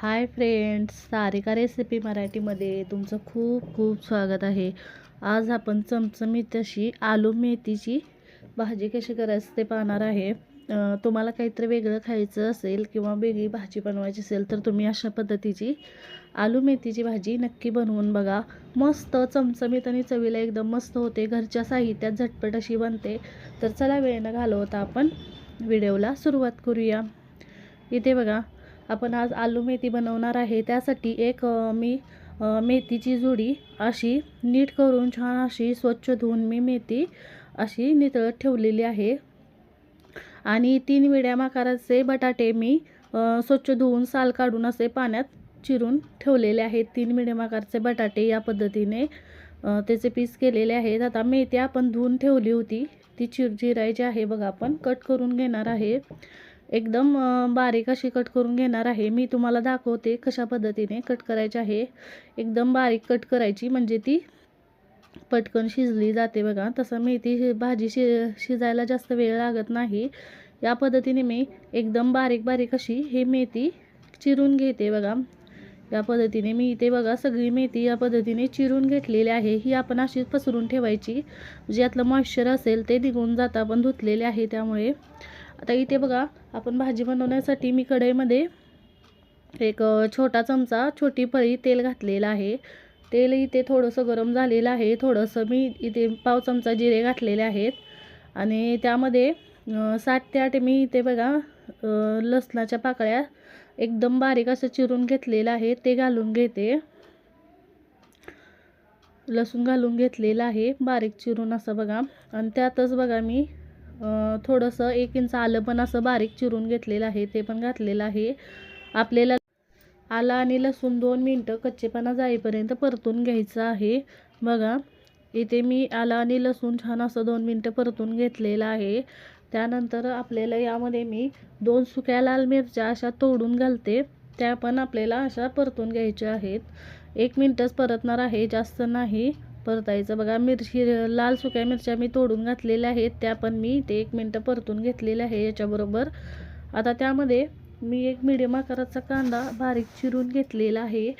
Hi friends Sarika recipe मराठीमध्ये तुमचं खूप खूप स्वागत आहे. आज आपण चमचमीत अशी आलू मेथीची भाजी कशी करायची ते पाहणार आहे. तुम्हाला काहीतरी वेगळं खायचं असेल किंवा वेगळी भाजी बनवायची असेल तर तुम्ही अशा पद्धतीची आलू मेथीची भाजी नक्की बनवून बघा. मस्त चमचमीत आणि चवीला एकदम मस्त होते. घरच्या साहित्यात झटपट अशी बनते. तर चला वेळ न घालवता आपण व्हिडिओला सुरुवात करूया. इथे बघा आपण आज आलू मेथी बनवणार आहे. त्यासाठी एक मी मेथीची जुडी अशी नीट करून छान अशी स्वच्छ धुवून मी मेथी अशी नितळत ठेवलेली आहे. आणि तीन मिडियम आकाराचे बटाटे मी स्वच्छ धुवून साल काढून असे पाण्यात चिरून ठेवलेले आहेत. तीन मिडियम आकाराचे बटाटे या पद्धतीने त्याचे पीस केलेले आहेत. आता मेथी आपण धुवून ठेवली होती. ती चिरचिरायची आहे. बघा आपण कट करून घेणार आहे. एकदम बारीक अशी कट करून घेणार आहे. मी तुम्हाला दाखवते कशा पद्धतीने कट करायची आहे. एकदम बारीक कट करायची म्हणजे ती पटकन शिजली जाते बघा. तसं मेथी भाजी शि शिजायला जास्त वेळ लागत नाही. या पद्धतीने मी एकदम बारीक बारीक अशी हे मेथी चिरून घेते बघा. या पद्धतीने मी इथे बघा सगळी मेथी या पद्धतीने चिरून घेतलेली आहे. ही आपण अशीच पसरून ठेवायची. जे यातलं मॉइश्चर असेल ते निघून जातं आपण धुतलेले आहे त्यामुळे. आता इथे बघा आपण भाजी बनवण्यासाठी मी कढईमध्ये एक छोटा चमचा छोटी पळी तेल घातलेलं आहे. तेल इथे थोडंसं गरम झालेलं आहे. थोडंसं मी इथे पाव चमचा जिरे घातलेले आहेत. आणि त्यामध्ये सात ते आठ मी इथे बघा लसणाच्या पाकळ्या एकदम बारीक असं चिरून घेतलेलं आहे. ते घालून घेते. लसूण घालून घेतलेलं आहे. बारीक चिरून असं बघा. आणि त्यातच बघा मी थोडंसं एक इंच आलं पण असं बारीक चिरून घेतलेलं आहे ते पण घातलेलं आहे. आपल्याला आलं आणि लसूण दोन मिनटं कच्चेपणा जाईपर्यंत परतून घ्यायचं आहे. बघा इथे मी आलं आणि लसूण छान असं दोन मिनटं परतून घेतलेलं आहे. त्यानंतर आपल्याला यामध्ये मी दोन सुक्या लाल मिरच्या अशा तोडून घालते. त्या पण आपल्याला अशा परतून घ्यायच्या आहेत. एक मिनटंच परतणार आहे जास्त नाही. परतायचं. बघा मिरची लाल सुक्या मिरच्या मी तोडून घातलेल्या आहेत. त्या पण मी ते एक मिनटं परतून घेतलेल्या आहे याच्याबरोबर. आता त्यामध्ये मी एक मिडियम आकाराचा कांदा बारीक चिरून घेतलेला आहे.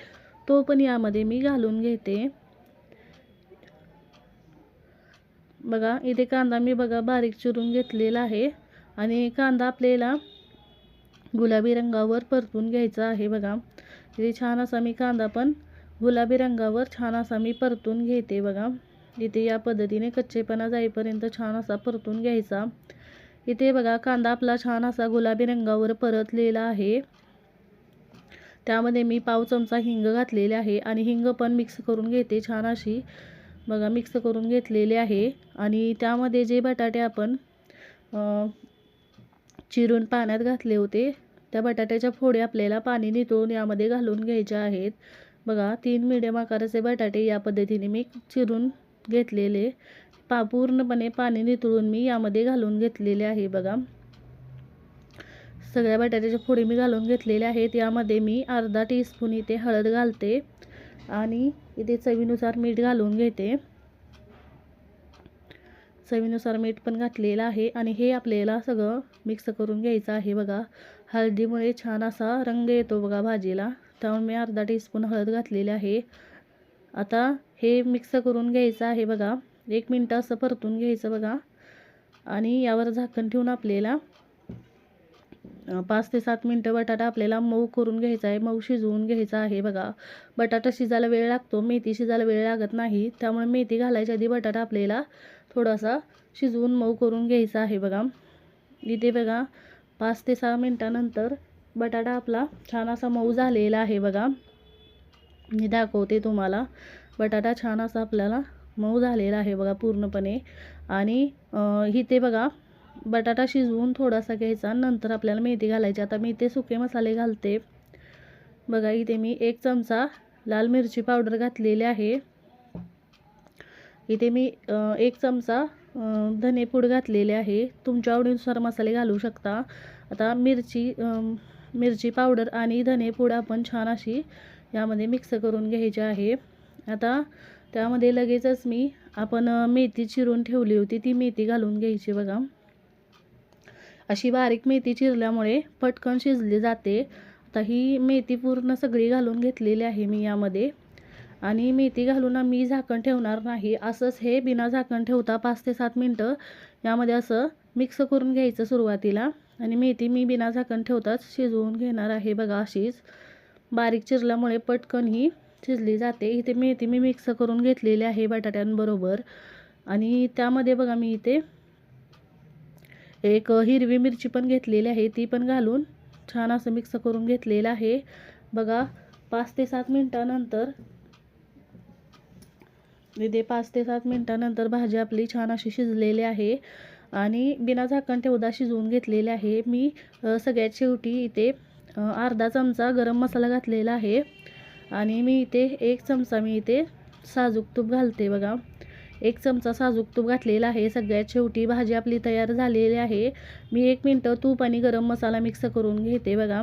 तो पण यामध्ये मी घालून घेते. बघा इथे कांदा मी बघा बारीक चिरून घेतलेला आहे. आणि कांदा आपल्याला गुलाबी रंगावर परतून घ्यायचा आहे बघा. इथे छान असा मी कांदा पण गुलाबी रंगावर छान असा मी परतून घेते बघा. इथे या पद्धतीने कच्चेपणा जाईपर्यंत छान असा परतून घ्यायचा. इथे बघा कांदा आपला छान असा गुलाबी रंगावर परतलेला आहे. त्यामध्ये मी पाव चमचा हिंग घातलेले आहे आणि हिंग पण मिक्स करून घेते छान अशी. बघा मिक्स करून घेतलेले आहे. आणि त्यामध्ये जे बटाटे आपण चिरून पाण्यात घातले होते त्या बटाट्याच्या फोडे आपल्याला पाणी नितळून यामध्ये घालून घ्यायच्या आहेत. बघा तीन मिडियम आकाराचे बटाटे या पद्धतीने मी चिरून घेतलेले. पा पूर्णपणे पाणी नितळून मी यामध्ये घालून घेतलेले आहे बघा. सगळ्या बटाट्याच्या फोडी मी घालून घेतलेले आहेत. यामध्ये मी अर्धा टीस्पून इथे हळद घालते आणि इथे चवीनुसार मीठ घालून घेते. चवीनुसार मीठ पण घातलेलं आहे आणि हे आपल्याला सगळं मिक्स करून घ्यायचं आहे बघा. हळदीमुळे छान असा रंग येतो बघा भाजीला. त्यामुळे मी अर्धा टीस्पून हळद घातलेली आहे. आता हे मिक्स करून घ्यायचं आहे बघा. एक मिनटं असं परतून घ्यायचं बघा. आणि यावर झाकण ठेवून आपल्याला पाच ते सात मिनटं बटाटा आपल्याला मऊ करून घ्यायचा आहे. मऊ शिजवून घ्यायचा आहे बघा. बटाटा शिजायला वेळ लागतो. मेथी शिजायला वेळ लागत नाही. त्यामुळे मेथी घालायच्या आधी बटाटा आपल्याला थोडासा शिजवून मऊ करून घ्यायचा आहे बघा. इथे बघा पाच ते सहा मिनटानंतर बटाटा आपला छान असा मऊ झालेला आहे बघा. मी दाखवते तुम्हाला. बटाटा छान असा आपल्याला मऊ झालेला आहे बघा पूर्णपणे. आणि इथे बघा बटाटा शिजवून थोडासा घ्यायचा नंतर आपल्याला मेथी घालायची. आता मी इथे सुके मसाले घालते. बघा इथे मी एक चमचा लाल मिरची पावडर घातलेली आहे. इथे मी एक चमचा धने धनेपूड घातलेले आहे. तुमच्या आवडीनुसार मसाले घालू शकता. आता मिरची मिरची पावडर आणि धनेपूड आपण छान अशी यामध्ये मिक्स करून घ्यायची आहे. आता त्यामध्ये लगेचच मी आपण मेथी चिरून ठेवली होती ती मेथी घालून घ्यायची बघा. अशी बारीक मेथी चिरल्यामुळे पटकन शिजली जाते. आता ही मेथी पूर्ण सगळी घालून घेतलेली आहे मी यामध्ये. आणि मेथी घालून मी झाकण ठेवणार नाही. असंच हे बिना झाकण ठेवता पाच ते सात मिनटं यामध्ये असं मिक्स करून घ्यायचं सुरुवातीला. आणि मेथी मी बिना झाकण ठेवताच शिजवून घेणार आहे बघा अशीच. बारीक चिरल्यामुळे पटकन ही शिजली जाते. इथे मेथी मी मिक्स करून घेतलेली आहे बटाट्यांबरोबर. आणि त्यामध्ये बघा मी इथे एक हिरवी मिरची पण घेतलेली आहे. ती पण घालून छान असं मिक्स करून घेतलेलं आहे. बघा पाच ते सात मिनटानंतर इथे पाच ते सात मिनटानंतर भाजी आपली छान अशी शिजलेली आहे. आणि बिना झाकण ठेवदा शिजवून घेतलेले आहे. मी सगळ्यात शेवटी इथे अर्धा चमचा गरम मसाला घातलेला आहे. आणि मी इथे एक चमचा मी इथे साजूक तूप घालते बघा. एक चमचा साजूक तूप घातलेला आहे. सगळ्यात शेवटी भाजी आपली तयार झालेली आहे. मी एक मिनटं तूप आणि गरम मसाला मिक्स करून घेते बघा.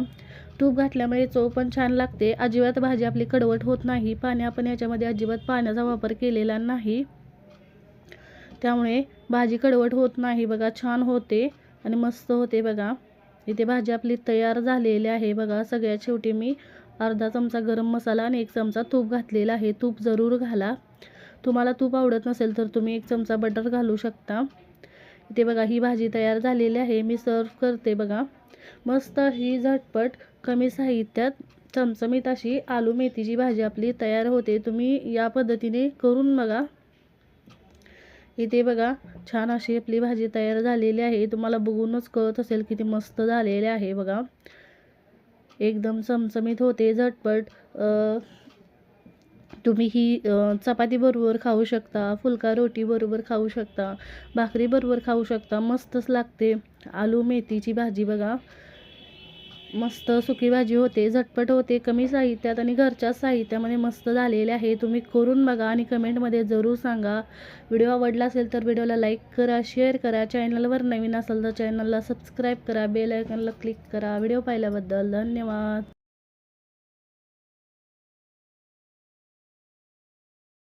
तूप घातल्यामुळे चव पण छान लागते. अजिबात भाजी आपली कडवट होत नाही. पाणी आपण याच्यामध्ये अजिबात पाण्याचा वापर केलेला नाही. त्यामुळे भाजी कडवट होत नाही बघा छान होते आणि मस्त होते बघा. इथे भाजी आपली तयार झालेली आहे बघा. सगळ्यात शेवटी मी अर्धा चमचा गरम मसाला आणि एक चमचा तूप घातलेला आहे. तूप जरूर घाला. तुम्हाला तूप आवडत नसेल तर तुम्ही एक चमचा बटर घालू शकता. इथे बघा ही भाजी तयार झालेली आहे. मी सर्व करते बघा. मस्त ही झटपट कमी साहित्यात चमचमीत अशी आलू मेथीची भाजी आपली तयार होते. तुम्ही या पद्धतीने करून बघा. इथे बघा छान अशी आपली भाजी तयार झालेली आहे. तुम्हाला बघूनच कळत असेल किती मस्त झालेले आहे बघा. एकदम चमचमीत होते झटपट. तुम्ही ही चपाती बरोबर खाऊ शकता फुलका रोटी बरोबर खाऊ शकता भाकरी बरोबर खाऊ शकता. मस्तच लागते आलू मेथीची भाजी बघा. मस्त सुकी भाजी होते झटपट होते कमी साहित्यात आणि घरच्या साहित्यामध्ये मस्त झालेले आहे. तुम्ही करून बघा आणि कमेंटमध्ये जरूर सांगा. व्हिडिओ आवडला असेल तर व्हिडिओला लाईक करा शेअर करा. चॅनलवर नवीन असेल तर चॅनलला सबस्क्राईब करा बेल आयकनला क्लिक करा. व्हिडिओ पाहिल्याबद्दल धन्यवाद.